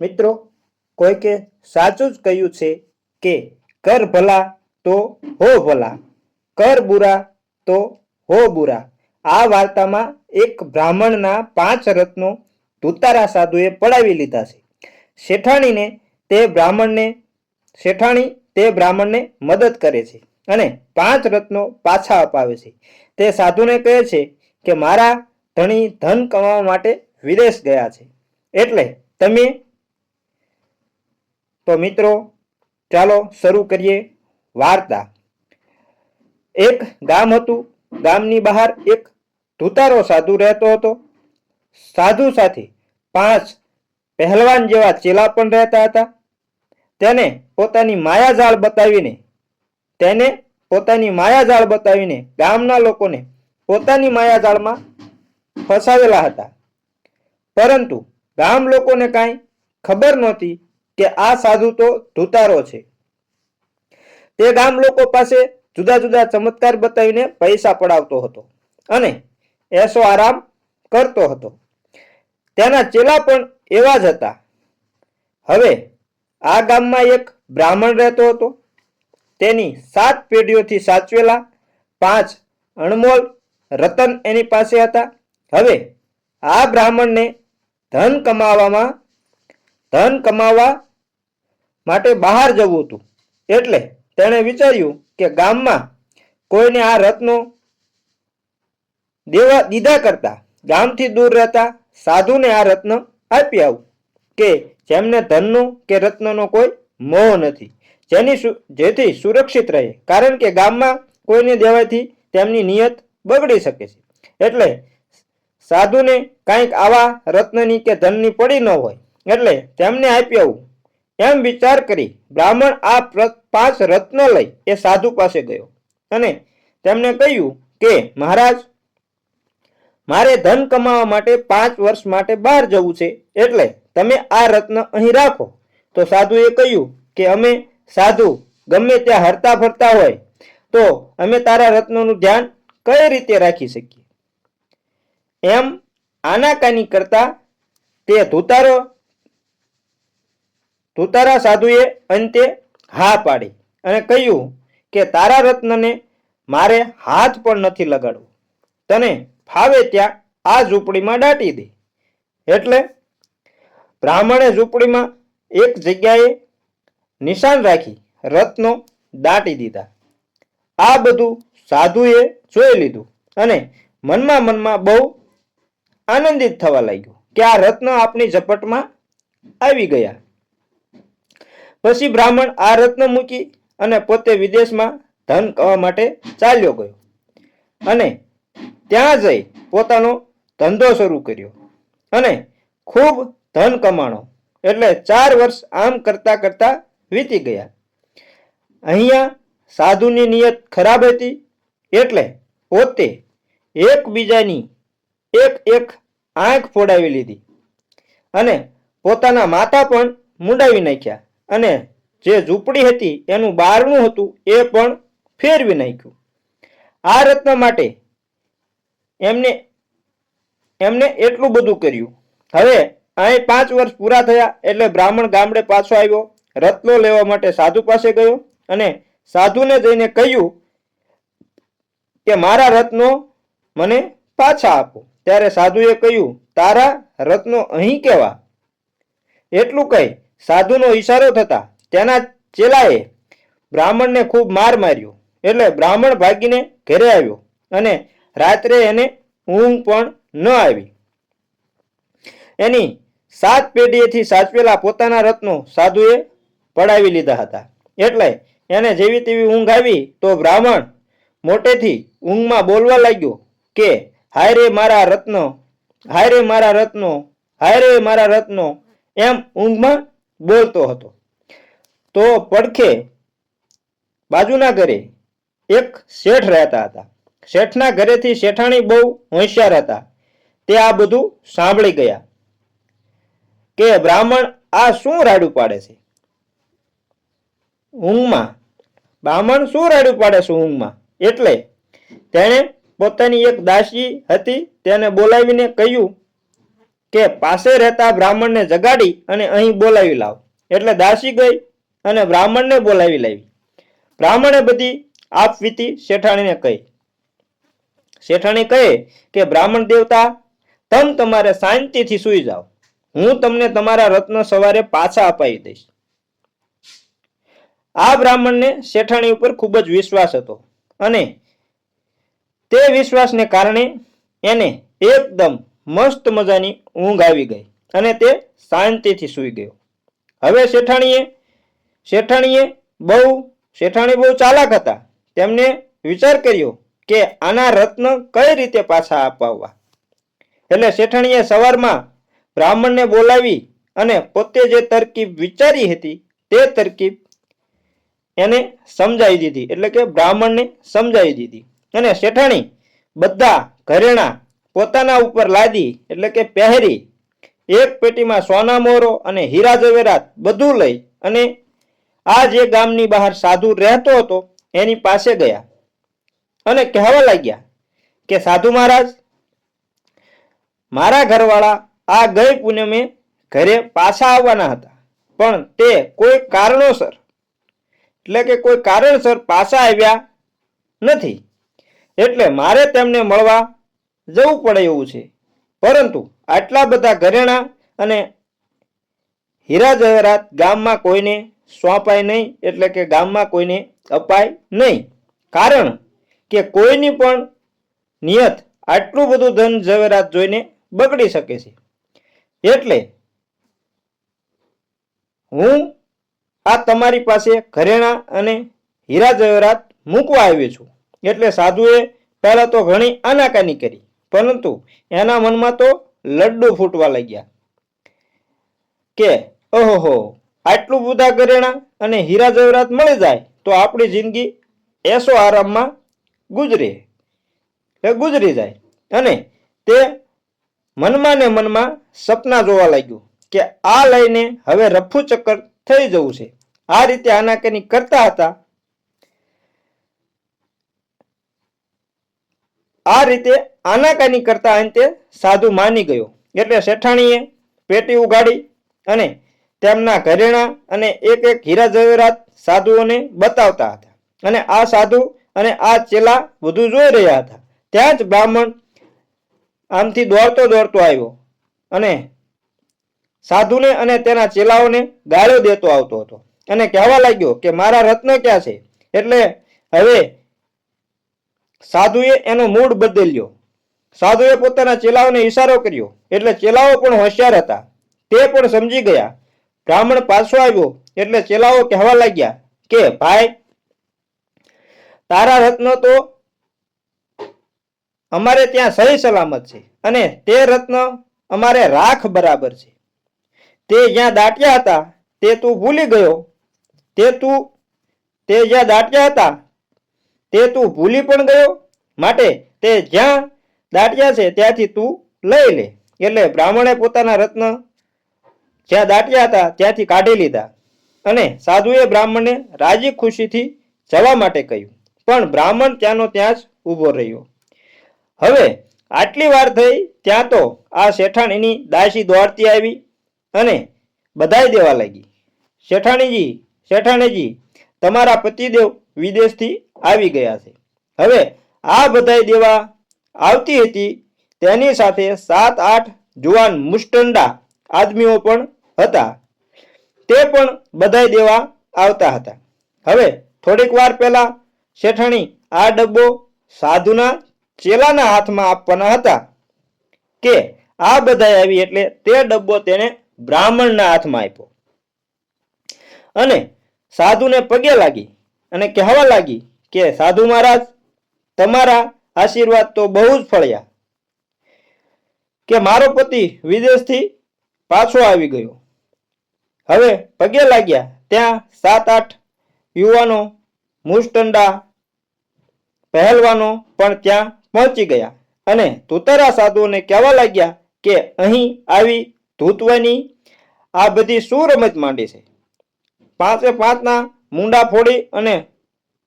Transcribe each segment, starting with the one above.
મિત્રો, કોઈકે સાચું જ કહ્યું છે કે કર ભલા તો હો ભલા, કર બુરા તો હો બુરા. આ વાર્તામાં એક બ્રાહ્મણના પાંચ રત્નો ધુતારા સાધુએ પડાવી લીધા છે. શેઠાણીને તે બ્રાહ્મણને, શેઠાણી તે બ્રાહ્મણને મદદ કરે છે અને પાંચ રત્નો પાછા અપાવે છે. તે સાધુને કહે છે કે મારા ધણી ધન કમાવા માટે વિદેશ ગયા છે. એટલે તમે તો મિત્રો, ચાલો શરૂ કરીએ વાર્તા. એક ગામ હતું, ગામની બહાર એક ધુતારો સાધુ રહેતો હતો. સાધુ સાથે પાંચ પહેલવાન જેવા ચેલા પણ રહેતા હતા. તેને પોતાની માયાજાળ બતાવીને, તેને પોતાની માયાજાળ બતાવીને ગામના લોકોને પોતાની માયાજાળમાં ફસાવેલા હતા. પરંતુ ગામ લોકોને કાંઈ ખબર નહોતી કે આ સાધુ તો ધુતારો છે. તે ગામ લોકો પાસે જુદા જુદા ચમત્કાર બતાવીને પૈસા પડાવતો હતો અને એસો આરામ કરતો હતો. તેના ચેલા પણ એવા જ હતા. હવે આ ગામમાં એક બ્રાહ્મણ રહેતો હતો. તેની સાત પેઢીઓથી સાચવેલા પાંચ અણમોલ રતન એની પાસે હતા. હવે આ બ્રાહ્મણને ધન કમાવામાં, ધન કમાવા માટે બહાર જવું હતું. એટલે તેણે વિચાર્યું કે ગામમાં કોઈને આ રત્નો દેવા દીધા કરતા ગામથી દૂર રહેતા સાધુને આ રત્ન આપી આવું. કે જેમને ધનનો કે રત્નનો કોઈ મોહ નથી. જેની જેથી સુરક્ષિત રહે. કારણ કે ગામમાં કોઈને દેવાથી તેમની નિયત બગડી શકે છે. એટલે સાધુને કાંઈક આવા રત્નની કે ધનની પડી ન હોય. એટલે તેમને આપી આવું. એમ વિચાર કરી બ્રાહ્મણ આ પાંચ રત્ન લઈ એ સાધુ પાસે ગયો. અને તેમને કહ્યું કે, મહારાજ, મારે ધન કમાવા માટે પાંચ વર્ષ માટે બહાર જવું છે, એટલે તમે આ રત્ન અહીં રાખો. તો સાધુએ કહ્યું કે, અમે સાધુ ગમે ત્યાં હરતા ફરતા હોય, તો અમે તારા રત્નોનું ધ્યાન કઈ રીતે રાખી શકીએ? એમ આનાકાની કરતા તે ધુતારો ધુતારા સાધુએ અંતે હા પાડી અને કહ્યું કે તારા રત્નને મારે હાથ પણ નથી લગાડવો. તને ફાવે ત્યાં આ ઝૂંપડીમાં દાટી દે. એટલે બ્રાહ્મણે ઝૂંપડીમાં એક જગ્યાએ નિશાન રાખી રત્નો દાટી દીધા. આ બધું સાધુએ જોઈ લીધું અને મનમાં મનમાં બહુ આનંદિત થવા લાગ્યું કે આ રત્ન આપણી ઝપટમાં આવી ગયા. પછી બ્રાહ્મણ આ રત્ન મૂકી અને પોતે વિદેશમાં ધન કવા માટે ચાલ્યો ગયો. અને ત્યાં જઈ પોતાનો ધંધો શરૂ કર્યો અને ખૂબ ધન કમાણો એટલે ચાર વર્ષ આમ કરતા કરતા વીતી ગયા. અહીંયા સાધુની નિયત ખરાબ હતી એટલે પોતે એકબીજાની એક એક આંખ ફોડાવી લીધી અને પોતાના માથા પણ મુંડાવી નાખ્યા. અને જે ઝૂંપડી હતી એનું બારણું હતું એ પણ ફેરવી નાખ્યું. આ રત્ન માટે એમને એમને એટલું બધું કર્યું. હવે અહીં પાંચ વર્ષ પૂરા થયા એટલે બ્રાહ્મણ ગામડે પાછો આવ્યો, રત્નો લેવા માટે સાધુ પાસે ગયો અને સાધુને જઈને કહ્યું કે મારા રત્નો મને પાછા આપો. ત્યારે સાધુએ કહ્યું, તારા રત્નો અહીં કેવા? એટલું કહી સાધુનો ઈશારો થતા તેના ચેલાએ બ્રાહ્મણને ખૂબ માર માર્યો. એટલે બ્રાહ્મણ ભાગીને ઘરે આવ્યો અને રાત્રે એને ઊંઘ પણ ન આવી. એની સાત પેઢીએથી સાચવેલા પોતાના રત્નો સાધુએ પડાવી લીધા હતા. એટલે એને જેવી તેવી ઊંઘ આવી તો બ્રાહ્મણ મોટેથી ઊંઘમાં બોલવા લાગ્યો કે, હાય રે મારા રત્નો, હાય રે મારા રત્નો, હાય રે મારા રત્નો. એમ ઊંઘમાં બોલતો હતો. તો પડખે બાજુના ઘરે એક શેઠ રહેતા હતા. શેઠના ઘરેથી શેઠાણી બહુ હોશિયાર હતા. તે આ બધું સાંભળી ગયા કે બ્રાહ્મણ આ શું રાડું પાડે છે? ઊંઘમાં. બ્રાહ્મણ શું રાડું પાડે છે ઊંઘમાં? એટલે તેણે પોતાની એક દાસી હતી તેને બોલાવીને કહ્યું કે પાસે રહેતા બ્રાહ્મણને જગાડી અને અહીં બોલાવી લાવ. એટલે દાસી ગઈ અને બ્રાહ્મણને બોલાવી લાવી. બ્રાહ્મણે બધી આપવીતી શેઠાણીને કહી. શેઠાણી કહે કે, બ્રાહ્મણ દેવતા, તમ તમારે શાંતિથી સૂઈ જાઓ. હું તમને તમારા રત્ન સવારે પાછા અપાવી દઈશ. આ બ્રાહ્મણને શેઠાણી ઉપર ખૂબ જ વિશ્વાસ હતો અને તે વિશ્વાસને કારણે એને એકદમ મસ્ત મજાની ઊંઘ આવી ગઈ અને તે શાંતિથી સૂઈ ગયો. હવે શેઠાણીએ શેઠાણીએ બહુ, શેઠાણી બહુ ચાલાક હતા. તેમને વિચાર કર્યો કે આના રત્ન કઈ રીતે પાછા અપાવવા. એટલે શેઠાણીએ સવારમાં બ્રાહ્મણને બોલાવી અને પોતે જે તરકીબ વિચારી હતી તે તરકીબ એને સમજાવી દીધી. એટલે કે બ્રાહ્મણને સમજાવી દીધી. અને શેઠાણી બધા ઘરેણા પોતાના ઉપર લાદી, એટલે કે પહેરી, એક પેટીમાં સોના મોરો અને હીરા ઝવેરાત બધું લઈ અને આ જે ગામની બહાર સાધુ રહેતો હતો, એની પાસે ગયા. અને કહેવા લાગ્યા કે, સાધુ મહારાજ, મારા ઘરવાળા આ ગઈ પૂનમે ઘરે પાછા આવવાના હતા, પણ તે કોઈ કારણોસર, એટલે કે કોઈ કારણસર પાછા આવ્યા નથી. એટલે મારે તેમને મળવા જવું પડે એવું છે. પરંતુ આટલા બધા ઘરેણા અને હીરા જવેરાત ગામમાં કોઈને સોંપાય નહીં, એટલે કે ગામમાં કોઈને અપાય નહીં. કારણ કે કોઈની પણ નિયત આટલું બધું ધન ઝવેરાત જોઈને બગડી શકે છે. એટલે હું આ તમારી પાસે ઘરેણા અને હીરા જવેરાત મૂકવા આવ્યો છું. એટલે સાધુએ પહેલાં તો ઘણી આનાકાની કરી. પરંતુ એના મનમાં તો લડ્ડુ ફૂટવા લાગ્યા કે ઓહો આટલું બધા ઘરેણા અને હીરા જવરાત મળી જાય તો આપણી જિંદગી એસો આરામમાં ગુજરે ગુજરી જાય. અને તે મનમાં ને મનમાં સપના જોવા લાગ્યું કે આ લઈને હવે રફુ ચક્કર થઈ જવું છે. આ રીતે આનાકાની કરતા હતા આ રીતે આનાકાની કરતા અંતે સાધુ માની ગયો. એટલે શેઠાણીએ પેટી ઉગાડી અને તેમના ઘરેણા અને એક એક હીરા જવેરાત સાધુઓને બતાવતા હતા. અને આ સાધુ અને આ ચેલા બધું જોઈ રહ્યા હતા. ત્યાં જ બ્રાહ્મણ આમથી દોડતો દોડતો આવ્યો અને સાધુને અને તેના ચેલાઓને ગાળો દેતો આવતો હતો. અને કહેવા લાગ્યો કે મારા રત્ન ક્યાં છે? એટલે હવે સાધુએ એનો મૂડ બદલ્યો. સાધુએ પોતાના ચેલાઓને ઈશારો કર્યો. એટલે ચેલાઓ પણ હોશિયાર હતા. તે પણ સમજી ગયા. બ્રાહ્મણ પાછો આવ્યો. એટલે ચેલાઓ કહેવા લાગ્યા કે, ભાઈ, તારા રત્ન તો અમારે ત્યાં સહી સલામત છે અને તે રત્ન અમારે રાખ બરાબર છે. તે જ્યાં દાટ્યા હતા તે તું ભૂલી ગયો. તે તું, તે જ્યાં દાટ્યા હતા તે તું ભૂલી પણ ગયો? માટે તે જ્યાં દાટ્યા છે ત્યાંથી તું લઈ લે. એટલે બ્રાહ્મણે પોતાના રત્ન જ્યાં દાટ્યા હતા ત્યાંથી કાઢી લીધા. અને સાધુએ બ્રાહ્મણને રાજી ખુશીથી જવા માટે કહ્યું. પણ બ્રાહ્મણ ત્યાંનો ત્યાં જ ઊભો રહ્યો. હવે આટલી વાર થઈ ત્યાં તો આ શેઠાણીની દાસી દોડતી આવી અને બધાઈ દેવા લાગી. શેઠાણીજી શેઠાણીજી તમારા પતિદેવ વિદેશથી આવી ગયા છે. હવે આ બધાય દેવા આવતી હતી તેની સાથે સાત આઠ જુવાન મુસ્ટંડા આદમીઓ પણ હતા. તે પણ બધાય દેવા આવતા હતા. હવે થોડીક વાર પહેલા શેઠાણી આ ડબ્બો સાધુના ચેલાના હાથમાં આપવાના હતા કે આ બધાય આવી એટલે તે ડબ્બો તેને બ્રાહ્મણના હાથમાં આપ્યો. અને સાધુને પગે લાગી અને કહેવા લાગી કે, સાધુ મહારાજ, તમારા આશીર્વાદ તો બહુ જ ફળ્યા. કે, મારો પતિ વિદેશથી પાછો આવી ગયો. હવે પગે લાગ્યા ત્યાં સાત આઠ યુવાનો મુસ્ટંડા પહેલવાનો પણ ત્યાં પહોંચી ગયા અને ધૂતરા સાધુઓને કહેવા લાગ્યા કે, અહીં આવી ધૂતવાની આ બધી શું રમત માંડી છે. પાંચે પાંચના મુંડા ફોડી અને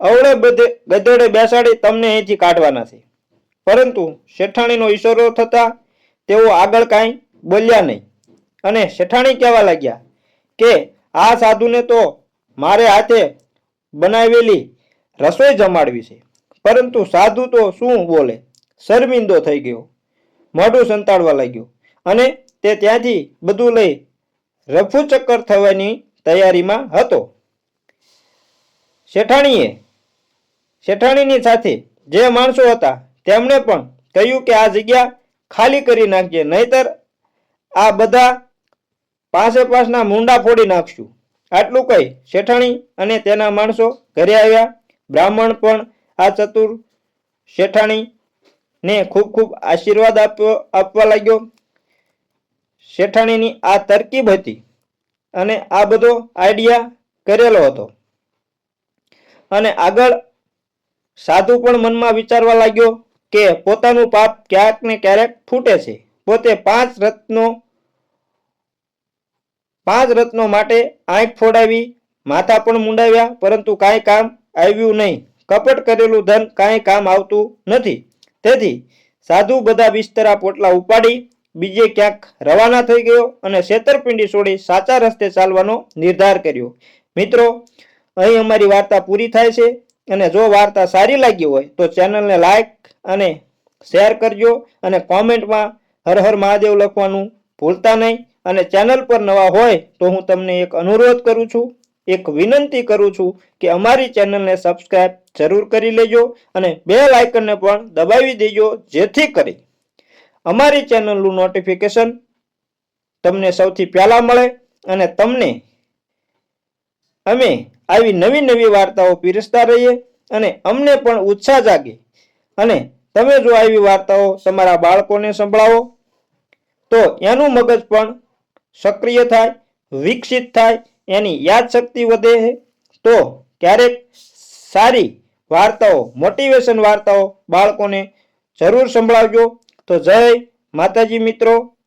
અવળે બધે ગધેડે બેસાડી તમને અહીંથી કાઢવાના છે. પરંતુ શેઠાણીનો ઈશારો થતા તેઓ આગળ કાંઈ બોલ્યા નહીં. અને શેઠાણી કહેવા લાગ્યા કે, આ સાધુને તો મારે હાથે બનાવેલી રસોઈ જમાડવી છે. પરંતુ સાધુ તો શું બોલે? શર્મિંદો થઈ ગયો. મોઢું સંતાડવા લાગ્યો. અને તે ત્યાંથી બધું લઈ રફુ ચક્કર થવાની તૈયારીમાં હતો. શેઠાણીએ, શેઠાણીની સાથે જે માણસો હતા તેમણે પણ કહ્યું કે આ જગ્યા ખાલી કરી નાખજે, નહીતર આ બધા પાસે પાસના મુંડા ફોડી નાખશું. આટલું કહી શેઠાણી અને તેના માણસો ઘરે આવ્યા. બ્રાહ્મણ પણ આ ચતુર શેઠાણી ને ખૂબ ખૂબ આશીર્વાદ આપવા લાગ્યો. શેઠાણીની આ તરકીબ હતી. અને આ બધો આઈડિયા કરેલો હતો. અને આગળ સાધુ પણ મનમાં વિચારવા લાગ્યો કે પોતાનું પાપ ક્યાંક ને ક્યારેક ફૂટે છે. પોતે પાંચ રત્નો પાંચ રત્નો માટે આંખ ફોડાવી, માથા પણ મુંડાવ્યા, પરંતુ કાંઈ કામ આવ્યું નહીં. કપટ કરેલું ધન કાંઈ કામ આવતું નથી. તેથી સાધુ બધા બિસ્તરા પોટલા ઉપાડી બીજે ક્યાંક રવાના થઈ ગયો અને છેતરપિંડી છોડી સાચા રસ્તે ચાલવાનો નિર્ધાર કર્યો. મિત્રો, અહીં અમારી વાર્તા પૂરી થાય છે અને જો વાર્તા સારી લાગી હોય તો ચેનલને લાઈક અને શેર કરજો અને કોમેન્ટમાં હર હર મહાદેવ લખવાનું ભૂલતા નહીં અને ચેનલ પર નવા હોય તો હું તમને એક અનુરોધ કરું છું, એક વિનંતી કરું છું કે અમારી ચેનલને સબસ્ક્રાઇબ જરૂર કરી લેજો અને બેલ આઇકનને પણ દબાવી દેજો જેથી કરી અમારી ચેનલનું નોટિફિકેશન તમને સૌથી પહેલા મળે અને તમને અમે આવી નવી નવી વાર્તાઓ પીરસતા રહીએ અને અમને પણ ઉત્સાહ જાગે. અને તમે જો આવી વાર્તાઓ તમારા બાળકોને સંભળાવો, તો એનું મગજ પણ સક્રિય થાય, વિકસિત થાય, એની યાદશક્તિ વધે તો ક્યારેક સારી વાર્તાઓ મોટિવેશન વાર્તાઓ બાળકોને જરૂર સંભળાવજો. તો જય માતાજી મિત્રો.